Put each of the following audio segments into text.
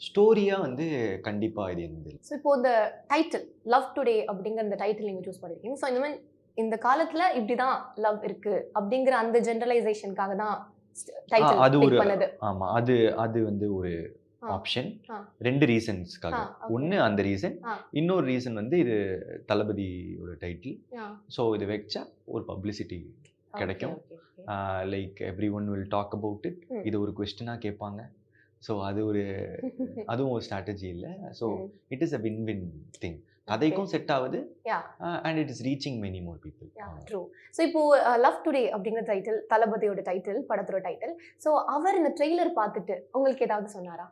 ஸ்டோரியாக வந்து கண்டிப்பாக இது இருந்தது ஸோ இப்போ இந்த டைட்டில் லவ் டுடே அப்படிங்கிற இந்த டைட்டில் நீங்கள் சூஸ் பண்ணிருக்கீங்க ஸோ இந்த மாதிரி இந்த காலத்துல இப்படிதான் லவ் இருக்கு அப்படிங்கிற அந்த ஜெனரலைசேஷனுக்காக தான் டைட்டில் அது ஒரு- ஆமாம் அது அது வந்து ஒரு. ஆப்ஷன். ரெண்டு ரீசன்ஸ்க்காக. ஒன்று அந்த ரீசன். இன்னொரு ரீசன் வந்து இது தளபதியோட டைட்டில். ஸோ இது வச்சா ஒரு பப்ளிசிட்டி கிடைக்கும். Like everyone will talk about it. இது ஒரு கொஸ்டினாக கேட்பாங்க ஸோ அது ஒரு அதுவும் ஒரு ஸ்ட்ராட்டஜி இல்லை so. It is a win win thing கதைக்கும் செட் ஆகுது. And it is reaching many more people through so இப்போ லவ் டுடே அப்படிங்கிற டைட்டில் தளபதியோட டைட்டில் படத்தோட டைட்டில் ஸோ அவர் இந்த ட்ரெய்லர் பார்த்துட்டு உங்களுக்கு ஏதாவது சொன்னாரா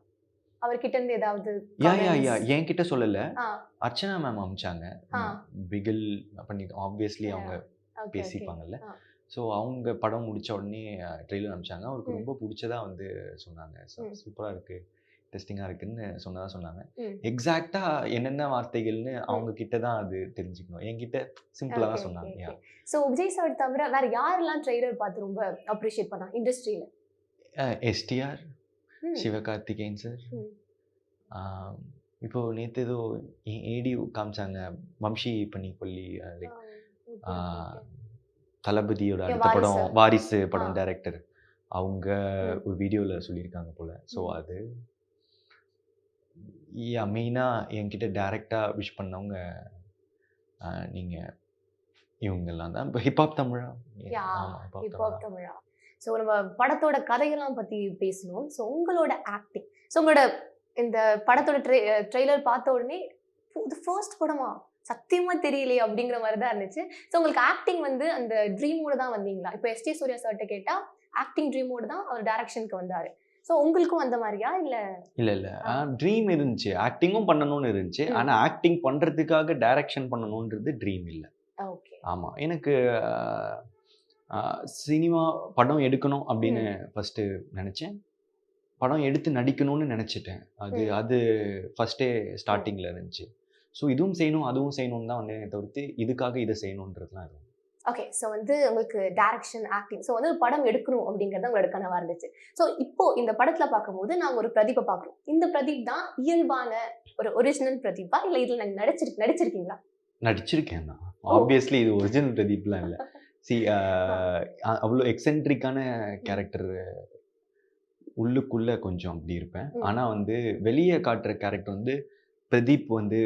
அவர்கிட்ட இருந்து ஏதாவது யா? யா என்கிட்ட சொல்லலை அர்ச்சனா மேம் அமிச்சாங்க. பிகில் பண்ணி ஆப்வியஸ்லி. அவங்க. பேசிப்பாங்கல்ல. ஸோ அவங்க படம் முடிச்ச உடனே ட்ரெயிலர் அனுப்பிச்சாங்க. அவருக்கு. ரொம்ப பிடிச்சதா வந்து சொன்னாங்க. சூப்பராக இருக்கு. டெஸ்டிங்காக இருக்குன்னு சொன்னதா சொன்னாங்க. ம். எக்ஸாக்டா என்னென்ன வார்த்தைகள்னு அவங்க கிட்ட தான் அது தெரிஞ்சுக்கணும். என்கிட்ட சிம்பிளாக தான் சொன்னாங்க. ஸோ விஜய் சார் தவிர வேற யாரெல்லாம் ட்ரெய்லர் பார்த்து ரொம்ப அப்ரிஷியேட் பண்ணா இண்டஸ்ட்ரியில எஸ்டிஆர் சிவகார்த்திகேயன் சார். இப்போ நேற்று ஏதோ ஏடி காமிச்சாங்க. வம்சி பண்ணி கொல்லி லைக் தளபதியோட அடுத்த படம் வாரிசு. படம். டைரக்டர் அவங்க. ஒரு வீடியோவில் சொல்லியிருக்காங்க போல. ஸோ. அது யா மெயினாக என்கிட்ட டைரெக்டாக விஷ் பண்ணவங்க நீங்கள் இவங்கெல்லாம் தான். இப்போ ஹிப்ஹாப் தமிழா? ஹிப்ஹாப் தமிழா. ஸோ நம்ம படத்தோட கதையெல்லாம் பத்தி பேசணும் ஸோ உங்களோட ஆக்டிங் ஸோ உங்களோட இந்த படத்தோட ட்ரெ ட்ரெய்லர் பார்த்த உடனே இது ஃபர்ஸ்ட் படமா? சத்தியமா தெரியலையே அப்படிங்கிற மாதிரி தான் இருந்துச்சு. ஸோ உங்களுக்கு ஆக்டிங் வந்து அந்த ட்ரீமோட தான் வந்தீங்களா? இப்போ எஸ்டி சூர்யா சார்ட்ட கேட்டா ஆக்டிங் ட்ரீமோட தான் அவர் டைரக்ஷனுக்கு வந்தாரு. ஸோ உங்களுக்கும் அந்த மாதிரியா? இல்ல இல்லை இல்லை. ட்ரீம் இருந்துச்சு. ஆக்டிங்கும் பண்ணணும்னு இருந்துச்சு. ஆனால் ஆக்டிங் பண்ணுறதுக்காக டைரக்ஷன் பண்ணணுன்றது ட்ரீம் இல்லை. ஓகே ஆமாம் எனக்கு சினிமா படம் எடுக்கணும் அப்படின்னு ஃபஸ்ட்டு நினச்சேன். படம் எடுத்து நடிக்கணும்னு நினச்சிட்டேன். அது. அது ஃபஸ்ட்டே ஸ்டார்டிங்கில் இருந்துச்சு. ஸோ இதுவும் செய்யணும் அதுவும் செய்யணும்னு தான் வந்தேனே தவிர்த்து இதுக்காக இதை செய்யணுன்றதுலாம் இல்லை ஓகே ஸோ வந்து உங்களுக்கு டைரக்ஷன் ஆக்டிங் ஸோ வந்து படம் எடுக்கணும் அப்படிங்கிறது உங்களோட கனவா இருந்துச்சு. ஸோ இப்போ இந்த படத்துல பார்க்கும்போது நாங்கள் ஒரு பிரதீப்பை பார்க்குறோம் இந்த பிரதீப் தான் இயல்பான ஒரு ஒரிஜினல் பிரதீப்பா? இல்லை இதில் நாங்கள் நடிச்சிரு நடிச்சிருக்கீங்களா? நடிச்சிருக்கேன் நான். ஆப்வியஸ்லி இது ஒரிஜினல் பிரதீப்லாம் இல்லை. சி அவ்வளோ எக்ஸென்ட்ரிக்கான கேரக்டர் உள்ளுக்குள்ள கொஞ்சம் அப்படி இருப்பேன். ஆனால் வந்து வெளியே காட்டுற கேரக்டர் வந்து பிரதீப் வந்து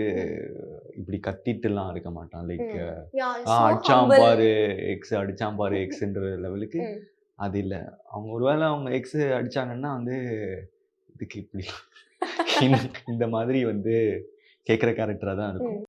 இப்படி கத்திட்டுலாம் இருக்க மாட்டான். லைக் அடிச்சாம் பாரு எக்ஸ் அடிச்சாம் பாரு எக்ஸ்ன்ற லெவலுக்கு. அது இல்லை. அவங்க ஒருவேளை அவங்க எக்ஸ் அடிச்சாங்கன்னா வந்து இதுக்கு இப்படி இந்த- இந்த மாதிரி வந்து கேட்குற கேரக்டராக தான் இருக்கும்.